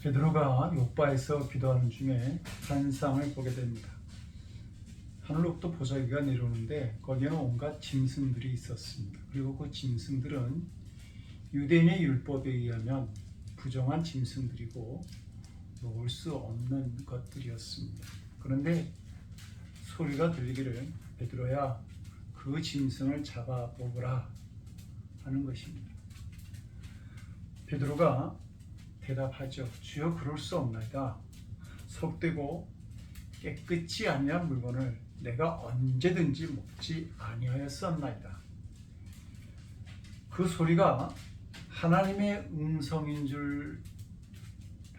베드로가 요바에서 기도하는 중에 환상을 보게 됩니다. 하늘로부터 보자기가 내려오는데 거기에는 온갖 짐승들이 있었습니다. 그리고 그 짐승들은 유대인의 율법에 의하면 부정한 짐승들이고 먹을 수 없는 것들이었습니다. 그런데 소리가 들리기를 베드로야 그 짐승을 잡아 먹으라 하는 것입니다. 베드로가 대답하죠. 주여 그럴 수 없나이다. 속되고 깨끗이 아니한 물건을 내가 언제든지 먹지 아니하였었나이다. 그 소리가 하나님의 음성인 줄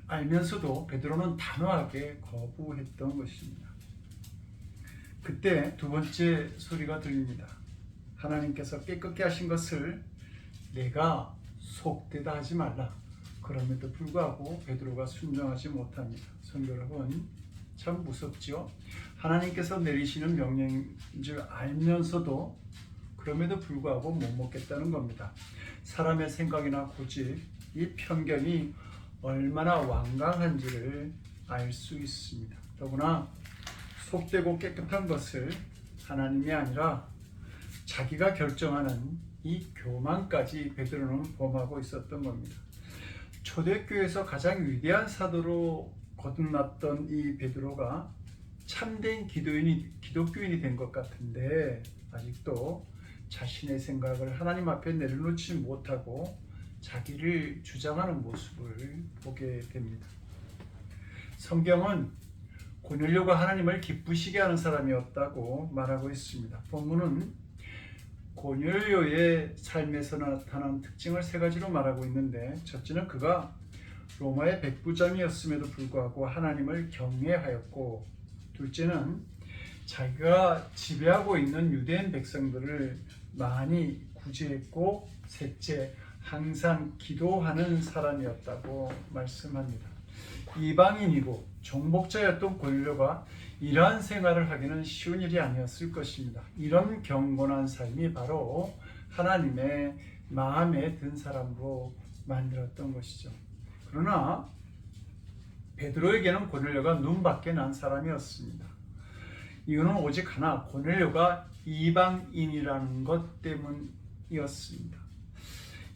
알면서도 베드로는 단호하게 거부했던 것입니다. 그때 두 번째 소리가 들립니다. 하나님께서 깨끗게 하신 것을 내가 속되다 하지 말라. 그럼에도 불구하고 베드로가 순종하지 못합니다. 성도 여러분, 참 무섭죠? 하나님께서 내리시는 명령인 줄 알면서도 그럼에도 불구하고 못 먹겠다는 겁니다. 사람의 생각이나 고집, 이 편견이 얼마나 완강한지를 알 수 있습니다. 더구나 속되고 깨끗한 것을 하나님이 아니라 자기가 결정하는 이 교만까지 베드로는 범하고 있었던 겁니다. 초대교회에서 가장 위대한 사도로 거듭났던 이 베드로가 참된 기도인이 기독교인이 된 것 같은데 아직도 자신의 생각을 하나님 앞에 내려놓지 못하고 자기를 주장하는 모습을 보게 됩니다. 성경은 고넬료가 하나님을 기쁘시게 하는 사람이었다고 말하고 있습니다. 본문은 고넬료의 삶에서 나타난 특징을 세 가지로 말하고 있는데 첫째는 그가 로마의 백부장이었음에도 불구하고 하나님을 경외하였고 둘째는 자기가 지배하고 있는 유대인 백성들을 많이 구제했고 셋째 항상 기도하는 사람이었다고 말씀합니다. 이방인이고 정복자였던 고넬료가 이러한 생활을 하기는 쉬운 일이 아니었을 것입니다. 이런 경건한 삶이 바로 하나님의 마음에 든 사람으로 만들었던 것이죠. 그러나 베드로에게는 고넬료가 눈밖에 난 사람이었습니다. 이유는 오직 하나 고넬료가 이방인이라는 것 때문이었습니다.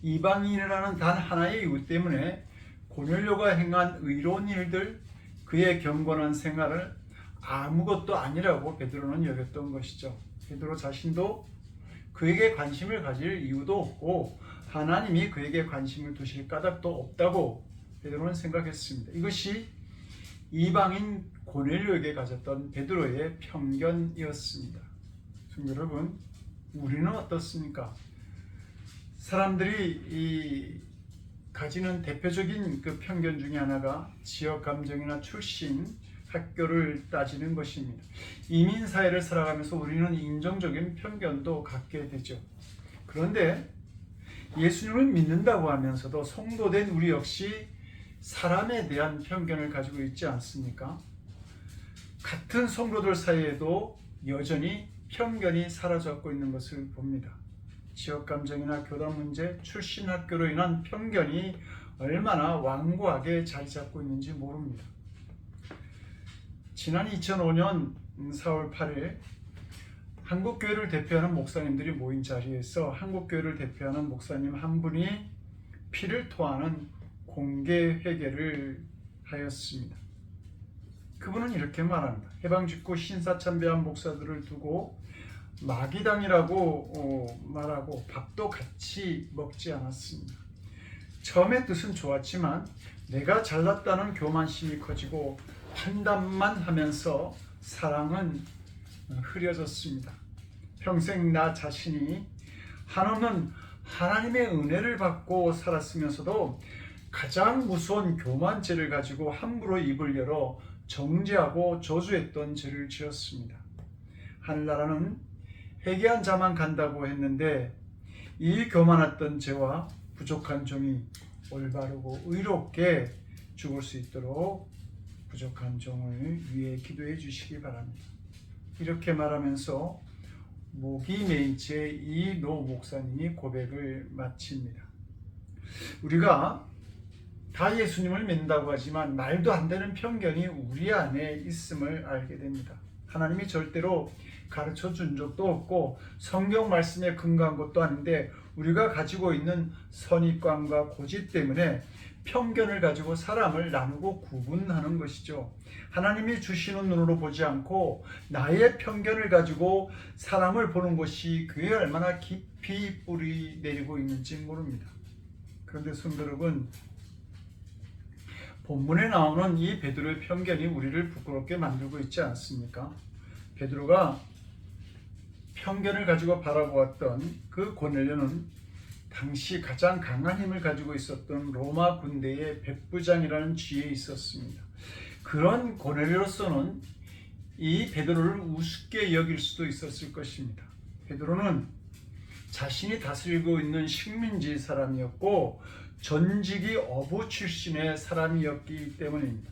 이방인이라는 단 하나의 이유 때문에 고넬료가 행한 의로운 일들, 그의 경건한 생활을 아무것도 아니라고 베드로는 여겼던 것이죠. 베드로 자신도 그에게 관심을 가질 이유도 없고 하나님이 그에게 관심을 두실 까닭도 없다고 베드로는 생각했습니다. 이것이 이방인 고넬료에게 가졌던 베드로의 편견이었습니다. 여러분, 우리는 어떻습니까? 사람들이 이 가지는 대표적인 그 편견 중에 하나가 지역 감정이나 출신, 학교를 따지는 것입니다. 이민 사회를 살아가면서 우리는 인종적인 편견도 갖게 되죠. 그런데 예수님을 믿는다고 하면서도 성도된 우리 역시 사람에 대한 편견을 가지고 있지 않습니까? 같은 성도들 사이에도 여전히 편견이 사라져고 있는 것을 봅니다. 지역 감정이나 교단 문제, 출신 학교로 인한 편견이 얼마나 완고하게 자리 잡고 있는지 모릅니다. 지난 2005년 4월 8일 한국교회를 대표하는 목사님들이 모인 자리에서 한국교회를 대표하는 목사님 한 분이 피를 토하는 공개 회개를 하였습니다. 그분은 이렇게 말합니다. 해방 직후 신사 참배한 목사들을 두고 마귀당이라고 어, 말하고 밥도 같이 먹지 않았습니다. 처음에 뜻은 좋았지만 내가 잘났다는 교만심이 커지고 판단만 하면서 사랑은 흐려졌습니다. 평생 나 자신이 한없는 하나님의 은혜를 받고 살았으면서도 가장 무서운 교만죄를 가지고 함부로 입을 열어 정죄하고 저주했던 죄를 지었습니다. 하늘나라는 회개한 자만 간다고 했는데 이 교만했던 죄와 부족한 종이 올바르고 의롭게 죽을 수 있도록 부족한 종을 위해 기도해 주시기 바랍니다. 이렇게 말하면서 목이 메인 채이노 목사님이 고백을 마칩니다. 우리가 다 예수님을 믿는다고 하지만 말도 안 되는 편견이 우리 안에 있음을 알게 됩니다. 하나님이 절대로 가르쳐 준 적도 없고 성경 말씀에 근거한 것도 아닌데 우리가 가지고 있는 선입관과 고집 때문에 편견을 가지고 사람을 나누고 구분하는 것이죠. 하나님이 주시는 눈으로 보지 않고 나의 편견을 가지고 사람을 보는 것이 그에 얼마나 깊이 뿌리 내리고 있는지 모릅니다. 그런데 여러분, 본문에 나오는 이 베드로의 편견이 우리를 부끄럽게 만들고 있지 않습니까? 베드로가 편견을 가지고 바라보았던 그 고넬료는 당시 가장 강한 힘을 가지고 있었던 로마 군대의 백부장이라는 지위에 있었습니다. 그런 고넬료로서는 이 베드로를 우습게 여길 수도 있었을 것입니다. 베드로는 자신이 다스리고 있는 식민지 사람이었고 전직이 어부 출신의 사람이었기 때문입니다.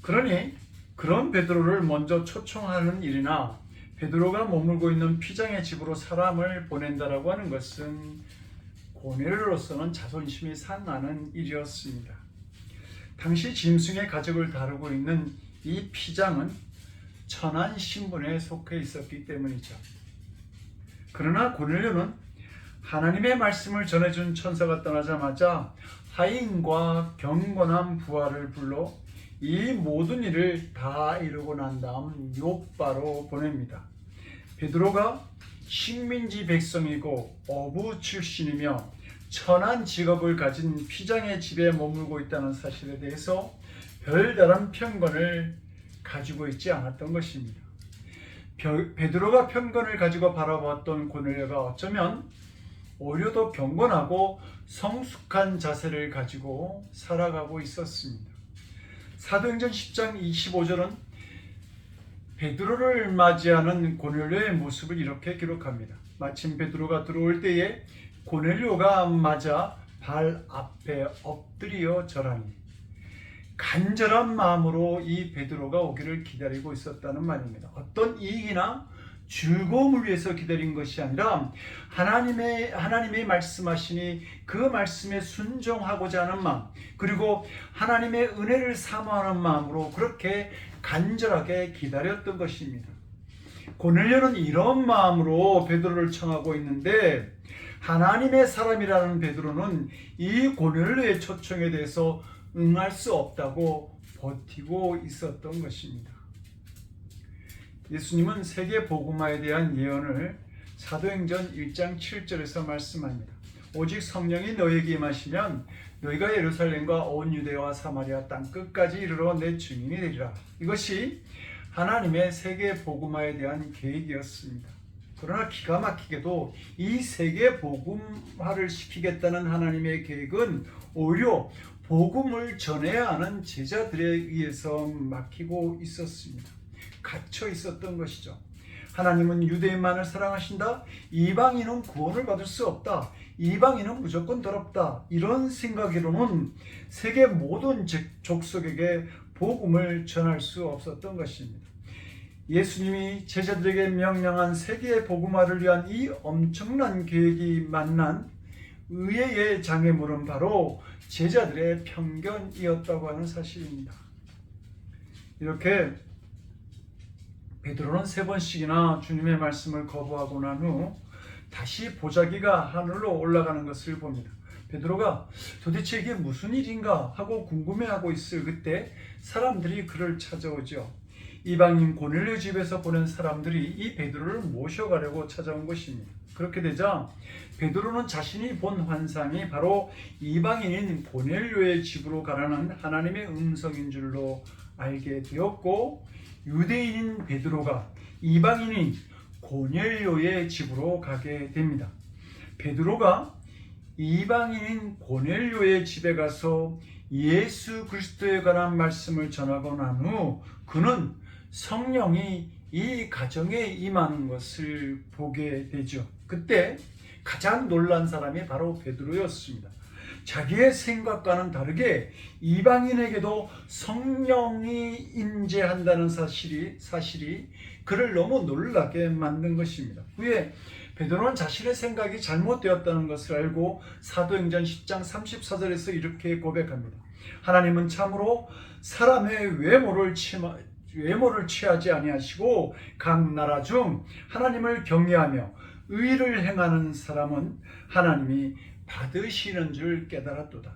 그러니 그런 베드로를 먼저 초청하는 일이나 베드로가 머물고 있는 피장의 집으로 사람을 보낸다라고 하는 것은 고넬로서는 자존심이 상하는 일이었습니다. 당시 짐승의 가족을 다루고 있는 이 피장은 천한 신분에 속해 있었기 때문이죠. 그러나 고넬료는 하나님의 말씀을 전해준 천사가 떠나자마자 하인과 경건한 부하를 불러 이 모든 일을 다 이루고 난 다음 요바로 보냅니다. 베드로가 식민지 백성이고 어부 출신이며 천한 직업을 가진 피장의 집에 머물고 있다는 사실에 대해서 별다른 편견을 가지고 있지 않았던 것입니다. 베드로가 편견을 가지고 바라보았던 고넬료가 어쩌면 오히려 더 경건하고 성숙한 자세를 가지고 살아가고 있었습니다. 사도행전 10장 25절은 베드로를 맞이하는 고넬료의 모습을 이렇게 기록합니다. 마침 베드로가 들어올 때에 고넬료가 맞아 발 앞에 엎드려 절하니 간절한 마음으로 이 베드로가 오기를 기다리고 있었다는 말입니다. 어떤 이익이나 즐거움을 위해서 기다린 것이 아니라 하나님의 하나님이 말씀하시니 그 말씀에 순종하고자 하는 마음 그리고 하나님의 은혜를 사모하는 마음으로 그렇게 간절하게 기다렸던 것입니다. 고넬료는 이런 마음으로 베드로를 청하고 있는데 하나님의 사람이라는 베드로는 이 고넬료의 초청에 대해서 응할 수 없다고 버티고 있었던 것입니다. 예수님은 세계 복음화에 대한 예언을 사도행전 1장 7절에서 말씀합니다. 오직 성령이 너에게 임하시면 너희가 예루살렘과 온 유대와 사마리아 땅 끝까지 이르러 내 증인이 되리라. 이것이 하나님의 세계 복음화에 대한 계획이었습니다. 그러나 기가 막히게도 이 세계 복음화를 시키겠다는 하나님의 계획은 오히려 복음을 전해야 하는 제자들에 의해서 막히고 있었습니다. 갇혀 있었던 것이죠. 하나님은 유대인만을 사랑하신다. 이방인은 구원을 받을 수 없다. 이방인은 무조건 더럽다. 이런 생각으로는 세계 모든 족속에게 복음을 전할 수 없었던 것입니다. 예수님이 제자들에게 명령한 세계 복음화를 위한 이 엄청난 계획이 만난 의외의 장애물은 바로 제자들의 편견이었다고 하는 사실입니다. 이렇게 베드로는 세 번씩이나 주님의 말씀을 거부하고 난 후 다시 보자기가 하늘로 올라가는 것을 봅니다. 베드로가 도대체 이게 무슨 일인가 하고 궁금해하고 있을 그때 사람들이 그를 찾아오죠. 이방인 고넬료 집에서 보낸 사람들이 이 베드로를 모셔가려고 찾아온 것입니다. 그렇게 되자 베드로는 자신이 본 환상이 바로 이방인인 고넬료의 집으로 가라는 하나님의 음성인 줄로 알게 되었고 유대인인 베드로가 이방인인 고넬료의 집으로 가게 됩니다. 베드로가 이방인인 고넬료의 집에 가서 예수 그리스도에 관한 말씀을 전하고 난 후 그는 성령이 이 가정에 임하는 것을 보게 되죠. 그때 가장 놀란 사람이 바로 베드로였습니다. 자기의 생각과는 다르게 이방인에게도 성령이 임재한다는 사실이 사실이 그를 너무 놀라게 만든 것입니다. 후에 베드로는 자신의 생각이 잘못되었다는 것을 알고 사도행전 10장 34절에서 이렇게 고백합니다. 하나님은 참으로 사람의 외모를 치마, 외모를 취하지 아니하시고 각 나라 중 하나님을 경외하며 의를 행하는 사람은 하나님이 받으시는 줄 깨달았도다.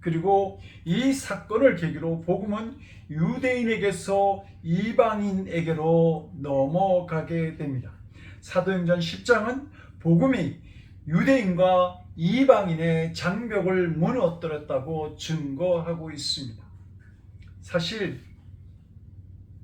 그리고 이 사건을 계기로 복음은 유대인에게서 이방인에게로 넘어가게 됩니다. 사도행전 10장은 복음이 유대인과 이방인의 장벽을 무너뜨렸다고 증거하고 있습니다. 사실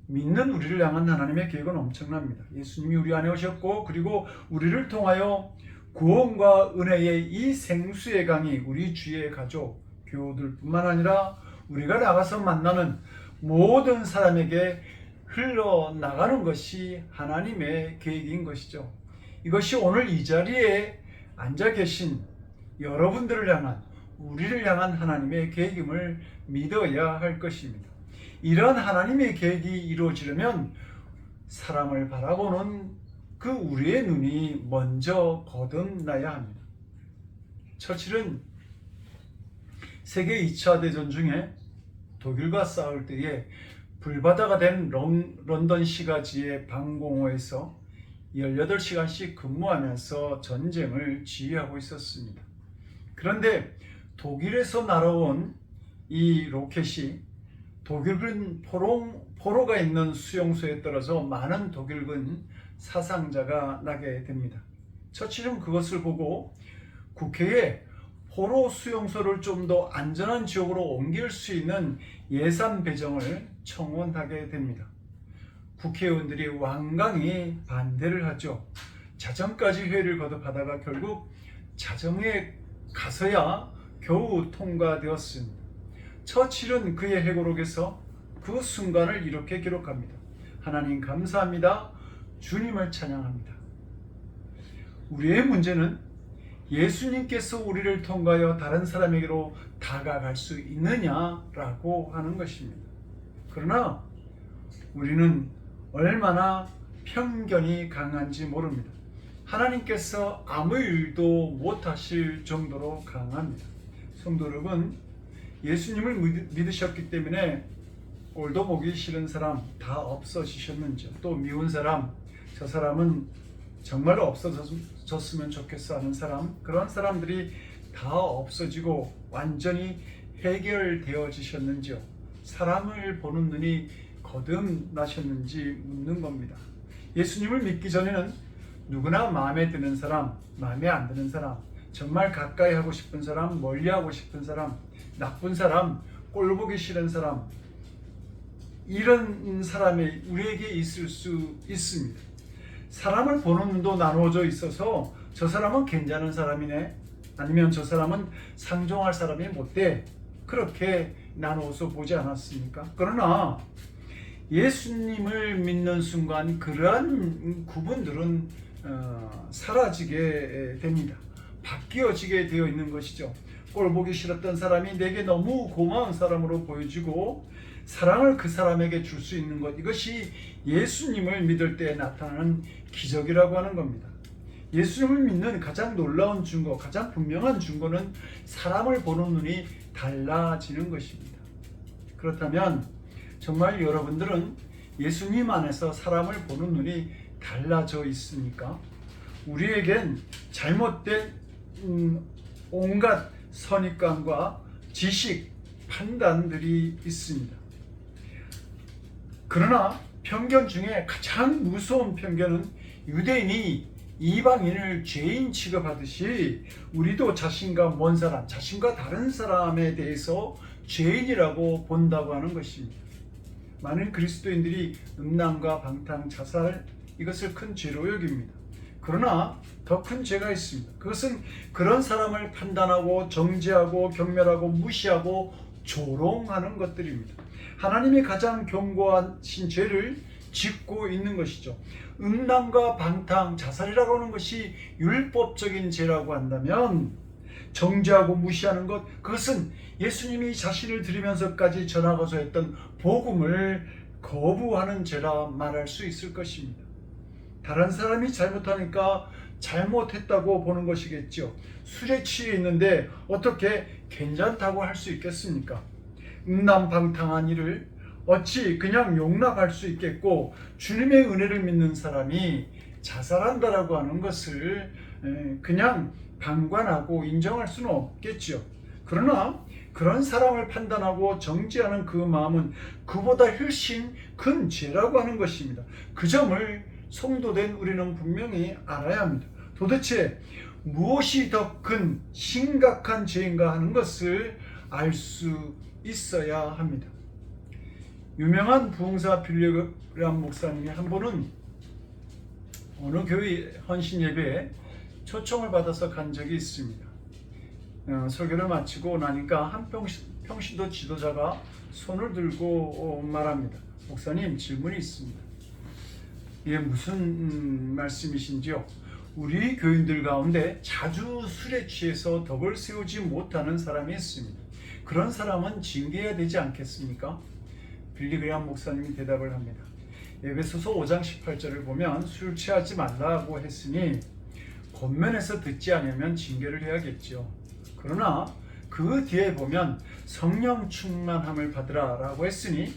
믿는 우리를 향한 하나님의 계획은 엄청납니다. 예수님이 우리 안에 오셨고 그리고 우리를 통하여 구원과 은혜의 이 생수의 강이 우리 주의 가족, 교우들뿐만 아니라 우리가 나가서 만나는 모든 사람에게 흘러나가는 것이 하나님의 계획인 것이죠. 이것이 오늘 이 자리에 앉아 계신 여러분들을 향한 우리를 향한 하나님의 계획임을 믿어야 할 것입니다. 이런 하나님의 계획이 이루어지려면 사람을 바라보는 그 우리의 눈이 먼저 거듭나야 합니다. 처칠은 세계 2차 대전 중에 독일과 싸울 때에 불바다가 된 런, 런던 시가지의 방공호에서 18시간씩 근무하면서 전쟁을 지휘하고 있었습니다. 그런데 독일에서 날아온 이 로켓이 독일군 포로, 포로가 있는 수용소에 떨어져 많은 독일군 사상자가 나게 됩니다. 처칠은 그것을 보고 국회에 포로 수용소를 좀 더 안전한 지역으로 옮길 수 있는 예산 배정을 청원하게 됩니다. 국회의원들이 완강히 반대를 하죠. 자정까지 회의를 거듭하다가 결국 자정에 가서야 겨우 통과되었습니다. 처칠은 그의 해고록에서 그 순간을 이렇게 기록합니다. 하나님 감사합니다. 주님을 찬양합니다. 우리의 문제는 예수님께서 우리를 통과하여 다른 사람에게로 다가갈 수 있느냐라고 하는 것입니다. 그러나 우리는 얼마나 편견이 강한지 모릅니다. 하나님께서 아무 일도 못하실 정도로 강합니다. 성도 여러분, 예수님을 믿으셨기 때문에 꼴도 보기 싫은 사람 다 없어지셨는지 또 미운 사람 저 사람은 정말로 없어졌으면 좋겠어 하는 사람 그런 사람들이 다 없어지고 완전히 해결되어지셨는지요 사람을 보는 눈이 거듭나셨는지 묻는 겁니다 예수님을 믿기 전에는 누구나 마음에 드는 사람 마음에 안 드는 사람 정말 가까이 하고 싶은 사람 멀리 하고 싶은 사람 나쁜 사람 꼴 보기 싫은 사람 이런 사람이 우리에게 있을 수 있습니다. 사람을 보는 눈도 나누어져 있어서 저 사람은 괜찮은 사람이네 아니면 저 사람은 상종할 사람이 못돼 그렇게 나누어서 보지 않았습니까? 그러나 예수님을 믿는 순간 그러한 구분들은 어, 사라지게 됩니다. 바뀌어지게 되어 있는 것이죠. 꼴 보기 싫었던 사람이 내게 너무 고마운 사람으로 보여지고 사랑을 그 사람에게 줄 수 있는 것 이것이 예수님을 믿을 때 나타나는 기적이라고 하는 겁니다. 예수님을 믿는 가장 놀라운 증거, 가장 분명한 증거는 사람을 보는 눈이 달라지는 것입니다. 그렇다면 정말 여러분들은 예수님 안에서 사람을 보는 눈이 달라져 있습니까? 우리에겐 잘못된 음, 온갖 선입관과 지식, 판단들이 있습니다. 그러나 편견 중에 가장 무서운 편견은 유대인이 이방인을 죄인 취급하듯이 우리도 자신과 먼 사람, 자신과 다른 사람에 대해서 죄인이라고 본다고 하는 것입니다. 많은 그리스도인들이 음란과 방탕, 자살 이것을 큰 죄로 여깁니다. 그러나 더 큰 죄가 있습니다. 그것은 그런 사람을 판단하고 정죄하고 경멸하고 무시하고 조롱하는 것들입니다. 하나님이 가장 경고하신 죄를 짓고 있는 것이죠. 음란과 방탕, 자살이라고 하는 것이 율법적인 죄라고 한다면 정죄하고 무시하는 것 그것은 예수님이 자신을 드리면서까지 전하고자 했던 복음을 거부하는 죄라 말할 수 있을 것입니다. 다른 사람이 잘못하니까 잘못했다고 보는 것이겠죠. 술에 취해 있는데 어떻게 괜찮다고 할 수 있겠습니까? 음란방탕한 일을 어찌 그냥 용납할 수 있겠고 주님의 은혜를 믿는 사람이 자살한다라고 하는 것을 에, 그냥 방관하고 인정할 수는 없겠죠. 그러나 그런 사람을 판단하고 정지하는 그 마음은 그보다 훨씬 큰 죄라고 하는 것입니다. 그 점을 성도된 우리는 분명히 알아야 합니다. 도대체 무엇이 더 큰 심각한 죄인가 하는 것을 알 수 있어야 합니다. 유명한 부흥사 빌리람 목사님이 한 번은 어느 교회 헌신 예배에 초청을 받아서 간 적이 있습니다. 어, 설교를 마치고 나니까 한 평시, 평시도 지도자가 손을 들고 어, 말합니다. 목사님 질문이 있습니다. 이게 무슨 음, 말씀이신지요? 우리 교인들 가운데 자주 술에 취해서 덕을 세우지 못하는 사람이 있습니다. 그런 사람은 징계해야 되지 않겠습니까? 빌리그람 목사님이 대답을 합니다. 에베소서 5장 18절을 보면 술 취하지 말라고 했으니 겉면에서 듣지 않으면 징계를 해야겠죠. 그러나 그 뒤에 보면 성령 충만함을 받으라라고 했으니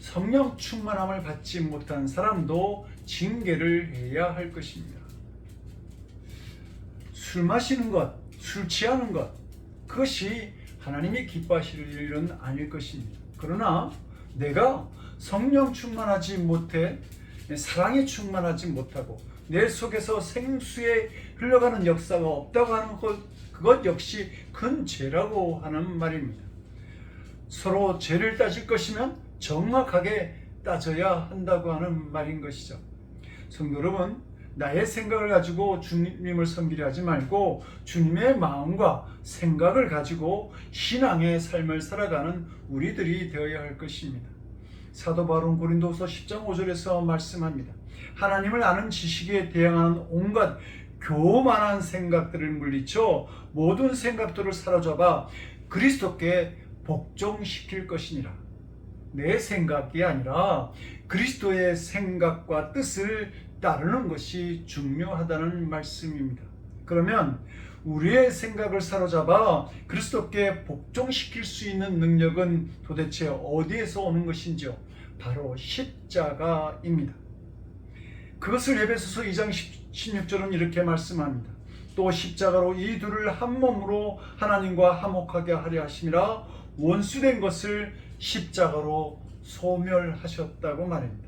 성령 충만함을 받지 못한 사람도 징계를 해야 할 것입니다. 술 마시는 것, 술 취하는 것, 그것이 하나님이 기뻐하실 일은 아닐 것입니다. 그러나 내가 성령 충만하지 못해 사랑에 충만하지 못하고 내 속에서 생수에 흘러가는 역사가 없다고 하는 것 그것 역시 큰 죄라고 하는 말입니다. 서로 죄를 따질 것이면 정확하게 따져야 한다고 하는 말인 것이죠. 성도 여러분, 나의 생각을 가지고 주님을 섬기려 하지 말고 주님의 마음과 생각을 가지고 신앙의 삶을 살아가는 우리들이 되어야 할 것입니다. 사도 바울은 고린도서 10장 5절에서 말씀합니다. 하나님을 아는 지식에 대항하는 온갖 교만한 생각들을 물리쳐 모든 생각들을 사로잡아 그리스도께 복종시킬 것이니라. 내 생각이 아니라 그리스도의 생각과 뜻을 따르는 것이 중요하다는 말씀입니다. 그러면 우리의 생각을 사로잡아 그리스도께 복종시킬 수 있는 능력은 도대체 어디에서 오는 것인지요? 바로 십자가입니다. 그것을 에베소서 2장 16절은 이렇게 말씀합니다. 또 십자가로 이 둘을 한 몸으로 하나님과 화목하게 하려 하심이라 원수된 것을 십자가로 소멸하셨다고 말합니다.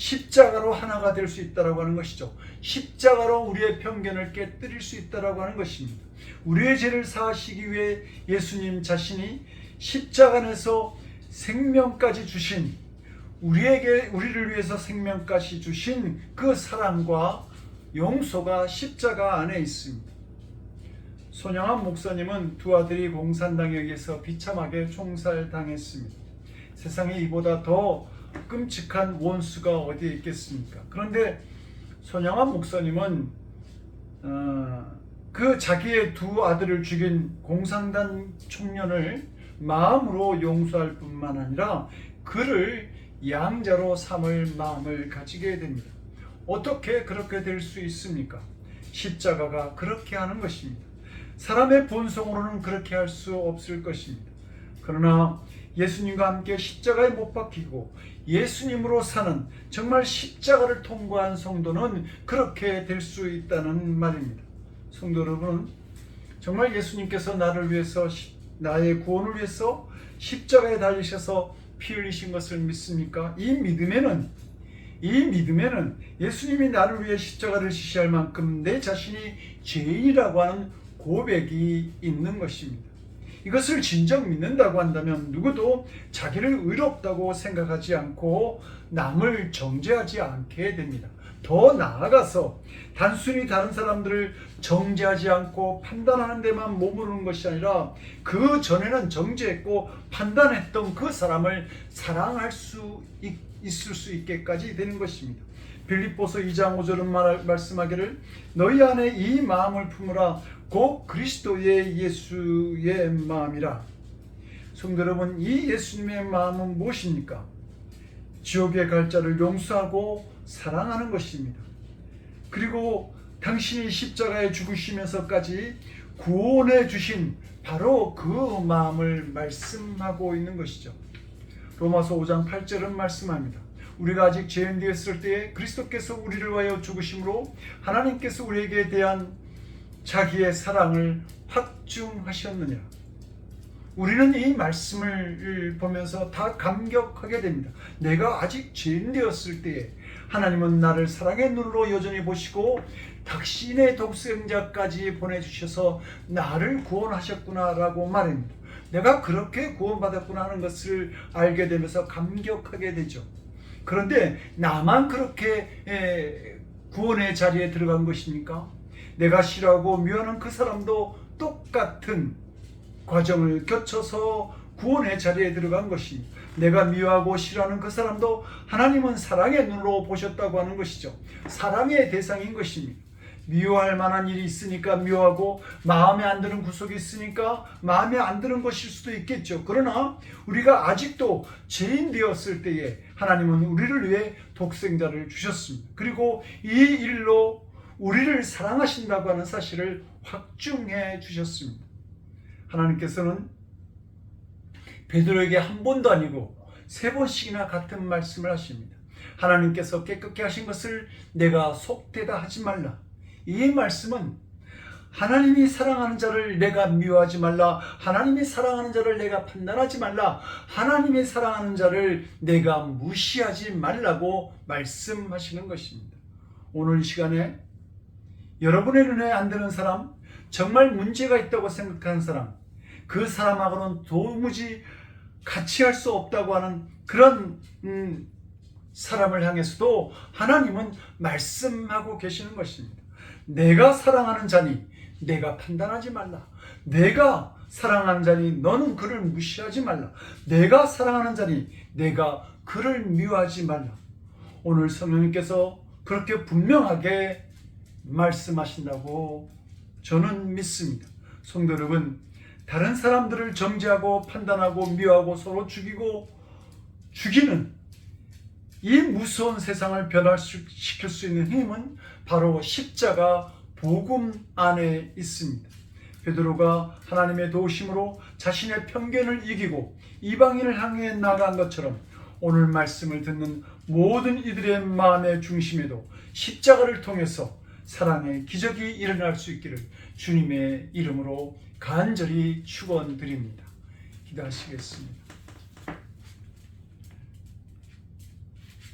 십자가로 하나가 될 수 있다라고 하는 것이죠. 십자가로 우리의 편견을 깨뜨릴 수 있다라고 하는 것입니다. 우리의 죄를 사하시기 위해 예수님 자신이 십자가에서 생명까지 주신 우리에게 우리를 위해서 생명까지 주신 그 사랑과 용서가 십자가 안에 있습니다. 손영한 목사님은 두 아들이 공산당에 의해서 비참하게 총살당했습니다. 세상에 이보다 더 끔찍한 원수가 어디에 있겠습니까? 그런데 손영한 목사님은 어, 그 자기의 두 아들을 죽인 공산당 청년을 마음으로 용서할 뿐만 아니라 그를 양자로 삼을 마음을 가지게 됩니다. 어떻게 그렇게 될 수 있습니까? 십자가가 그렇게 하는 것입니다. 사람의 본성으로는 그렇게 할 수 없을 것입니다. 그러나 예수님과 함께 십자가에 못 박히고 예수님으로 사는 정말 십자가를 통과한 성도는 그렇게 될 수 있다는 말입니다. 성도 여러분, 정말 예수님께서 나를 위해서 나의 구원을 위해서 십자가에 달리셔서 피 흘리신 것을 믿습니까? 이 믿음에는 이 믿음에는 예수님이 나를 위해 십자가를 지시할 만큼 내 자신이 죄인이라고 하는 고백이 있는 것입니다. 이것을 진정 믿는다고 한다면 누구도 자기를 의롭다고 생각하지 않고 남을 정죄하지 않게 됩니다. 더 나아가서 단순히 다른 사람들을 정죄하지 않고 판단하는 데만 머무르는 것이 아니라 그 전에는 정죄했고 판단했던 그 사람을 사랑할 수 있, 있을 수 있게까지 되는 것입니다. 빌립보서 2장 5절은 말, 말씀하기를 너희 안에 이 마음을 품으라 곧 그리스도의 예수의 마음이라. 성도 여러분, 이 예수님의 마음은 무엇입니까? 지옥의 갈자를 용서하고 사랑하는 것입니다. 그리고 당신이 십자가에 죽으시면서까지 구원해 주신 바로 그 마음을 말씀하고 있는 것이죠. 로마서 5장 8절은 말씀합니다. 우리가 아직 죄인 되었을 때에 그리스도께서 우리를 위하여 죽으심으로 하나님께서 우리에게 대한 자기의 사랑을 확증하셨느냐. 우리는 이 말씀을 보면서 다 감격하게 됩니다. 내가 아직 죄인 되었을 때에 하나님은 나를 사랑의 눈으로 여전히 보시고 당신의 독생자까지 보내주셔서 나를 구원하셨구나라고 말합니다. 내가 그렇게 구원받았구나 하는 것을 알게 되면서 감격하게 되죠. 그런데 나만 그렇게 에, 구원의 자리에 들어간 것입니까? 내가 싫어하고 미워하는 그 사람도 똑같은 과정을 거쳐서 구원의 자리에 들어간 것입니다. 내가 미워하고 싫어하는 그 사람도 하나님은 사랑의 눈으로 보셨다고 하는 것이죠. 사랑의 대상인 것입니다. 미워할 만한 일이 있으니까 미워하고 마음에 안 드는 구석이 있으니까 마음에 안 드는 것일 수도 있겠죠. 그러나 우리가 아직도 죄인 되었을 때에 하나님은 우리를 위해 독생자를 주셨습니다. 그리고 이 일로 우리를 사랑하신다고 하는 사실을 확증해 주셨습니다. 하나님께서는 베드로에게 한 번도 아니고 세 번씩이나 같은 말씀을 하십니다. 하나님께서 깨끗게 하신 것을 내가 속되다 하지 말라. 이 말씀은 하나님이 사랑하는 자를 내가 미워하지 말라. 하나님이 사랑하는 자를 내가 판단하지 말라. 하나님이 사랑하는 자를 내가 무시하지 말라고 말씀하시는 것입니다. 오늘 이 시간에 여러분의 눈에 안 드는 사람, 정말 문제가 있다고 생각하는 사람, 그 사람하고는 도무지 같이 할 수 없다고 하는 그런 음, 사람을 향해서도 하나님은 말씀하고 계시는 것입니다. 내가 사랑하는 자니 내가 판단하지 말라. 내가 사랑하는 자니 너는 그를 무시하지 말라. 내가 사랑하는 자니 내가 그를 미워하지 말라. 오늘 성령님께서 그렇게 분명하게 말씀하신다고 저는 믿습니다. 성도 여러분, 다른 사람들을 정죄하고 판단하고 미워하고 서로 죽이고 죽이는 이 무서운 세상을 변화시킬 수 있는 힘은 바로 십자가 복음 안에 있습니다. 베드로가 하나님의 도우심으로 자신의 편견을 이기고 이방인을 향해 나간 것처럼 오늘 말씀을 듣는 모든 이들의 마음의 중심에도 십자가를 통해서 사랑의 기적이 일어날 수 있기를 주님의 이름으로 간절히 축원드립니다. 기도하시겠습니다.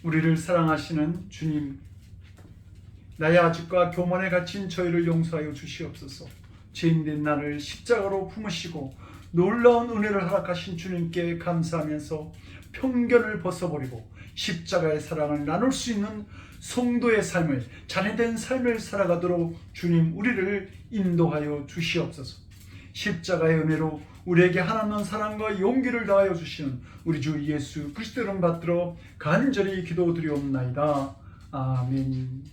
우리를 사랑하시는 주님, 나의 아직과 교만에 갇힌 저희를 용서하여 주시옵소서. 죄인된 나를 십자가로 품으시고 놀라운 은혜를 허락하신 주님께 감사하면서 편견을 벗어버리고 십자가의 사랑을 나눌 수 있는 성도의 삶을 자네된 삶을 살아가도록 주님 우리를 인도하여 주시옵소서. 십자가의 은혜로 우리에게 하나님 사랑과 용기를 더하여 주시는 우리 주 예수 그리스도 이름 받들어 간절히 기도드리옵나이다. 아멘.